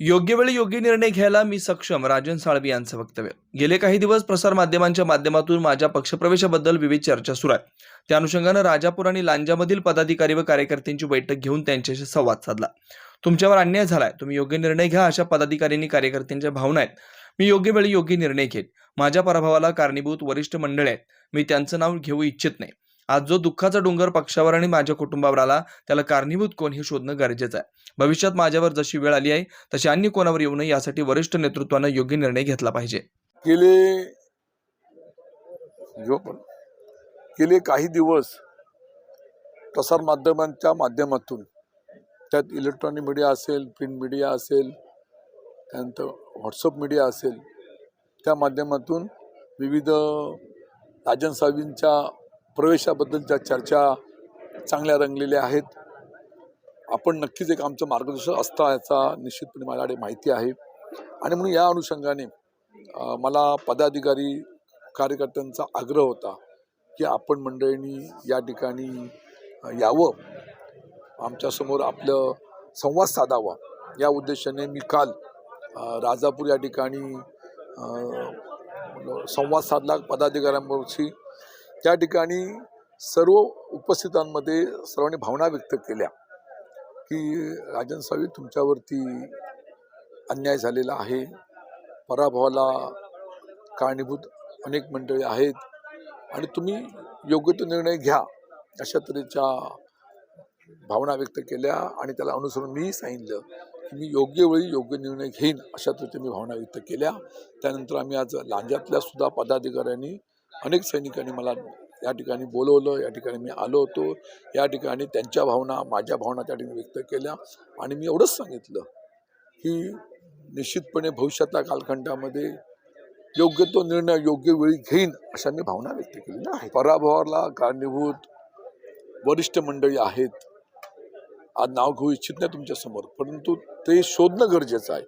योग्य वेळी योग्य निर्णय घ्यायला मी सक्षम राजन साळवी यांचं वक्तव्य. गेले काही दिवस प्रसारमाध्यमांच्या माध्यमातून माझ्या पक्षप्रवेशाबद्दल विविध चर्चा सुरू आहे. त्या अनुषंगानं राजापूर आणि लांजामधील पदाधिकारी व कार्यकर्त्यांची बैठक घेऊन त्यांच्याशी संवाद साधला. तुमच्यावर अन्याय झालाय. तुम्ही योग्य निर्णय घ्या अशा पदाधिकाऱ्यांनी कार्यकर्त्यांच्या भावना आहेत. मी योग्य वेळी योग्य निर्णय घेईन. माझ्या पराभवाला कारणीभूत वरिष्ठ मंडळ आहेत. मी त्यांचं नाव घेऊ इच्छित नाही. आज जो दुःखाचा डोंगर पक्षावर आणि माझ्या कुटुंबावर आला त्याला कारणीभूत कोण हे शोधणं गरजेचं आहे. भविष्यात माझ्यावर जशी वेळ आली आहे तशी अन्य कोणावर येऊ नये यासाठी वरिष्ठ नेतृत्वानं योग्य निर्णय घेतला पाहिजे. गेले जो पण गेले काही दिवस प्रसारमाध्यमांच्या माध्यमातून त्यात इलेक्ट्रॉनिक मीडिया असेल प्रिंट मीडिया असेल त्यानंतर व्हॉट्सअप मीडिया असेल त्या माध्यमातून विविध राजन साहेबींच्या प्रवेशाबद्दलच्या चर्चा चांगल्या रंगलेल्या आहेत. आपण नक्कीच एक आमचं मार्गदर्शक असता याचा निश्चितपणे माझ्याकडे माहिती आहे. आणि म्हणून या अनुषंगाने मला पदाधिकारी कार्यकर्त्यांचा आग्रह होता की आपण मंडळींनी या ठिकाणी यावं. आमच्यासमोर आपलं संवाद साधावा. या उद्देशाने मी काल राजापूर या ठिकाणी संवाद साधला. पदाधिकाऱ्यांबरोबरशी त्या ठिकाणी सर्व उपस्थितांमध्ये सर्वांनी भावना व्यक्त केल्या की राजन सावी तुमच्यावरती अन्याय झालेला आहे. पराभवाला कारणीभूत अनेक मंडळी आहेत आणि तुम्ही योग्य तो निर्णय घ्या अशा तऱ्हेच्या भावना व्यक्त केल्या आणि त्याला अनुसरून मीही सांगितलं की मी योग्य वेळी योग्य निर्णय घेईन अशा तऱ्हेच्या मी भावना व्यक्त केल्या. त्यानंतर आम्ही आज लांजातल्या सुद्धा पदाधिकाऱ्यांनी अनेक सैनिकांनी मला या ठिकाणी बोलवलं या ठिकाणी मी आलो होतो. या ठिकाणी त्यांच्या भावना माझ्या भावना त्या ठिकाणी व्यक्त केल्या आणि मी एवढंच सांगितलं की निश्चितपणे भविष्यातल्या कालखंडामध्ये योग्य तो निर्णय योग्य वेळी घेईन अशा मी भावना व्यक्त केलेल्या आहेत. पराभवाला कारणीभूत वरिष्ठ मंडळी आहेत. आज नाव घेऊ इच्छित नाही तुमच्यासमोर परंतु ते शोधणं गरजेचं आहे.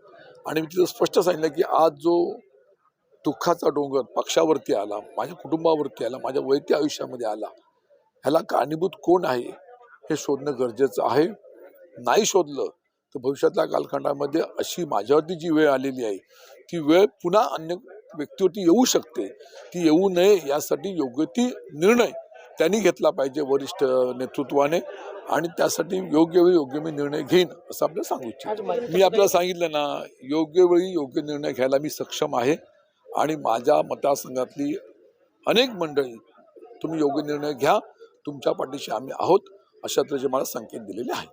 आणि मी तिथं स्पष्ट सांगितलं की आज जो दुःखाचा डोंगर पक्षावरती आला माझ्या कुटुंबावरती आला माझ्या वैयक्तिक आयुष्यामध्ये आला. ह्याला कारणीभूत कोण आहे हे शोधणं गरजेचं आहे. नाही शोधलं तर भविष्यातल्या कालखंडामध्ये अशी माझ्यावरती जी वेळ आलेली आहे ती वेळ पुन्हा अन्य व्यक्तीवरती येऊ शकते. ती येऊ नये यासाठी योग्य ती निर्णय त्यांनी घेतला पाहिजे वरिष्ठ नेतृत्वाने आणि त्यासाठी योग्य वेळी योग्य मी निर्णय घेईन असं आपल्याला सांगू इच्छितो. मी आपल्याला सांगितलं ना योग्य वेळी योग्य निर्णय घ्यायला मी सक्षम आहे. आणि माझ्या मतदारसंघातली अनेक मंडळी तुम्ही योग्य निर्णय घ्या तुमच्या पाठीशी आम्ही आहोत अशा तऱ्हेचे मला संकेत दिलेले आहेत.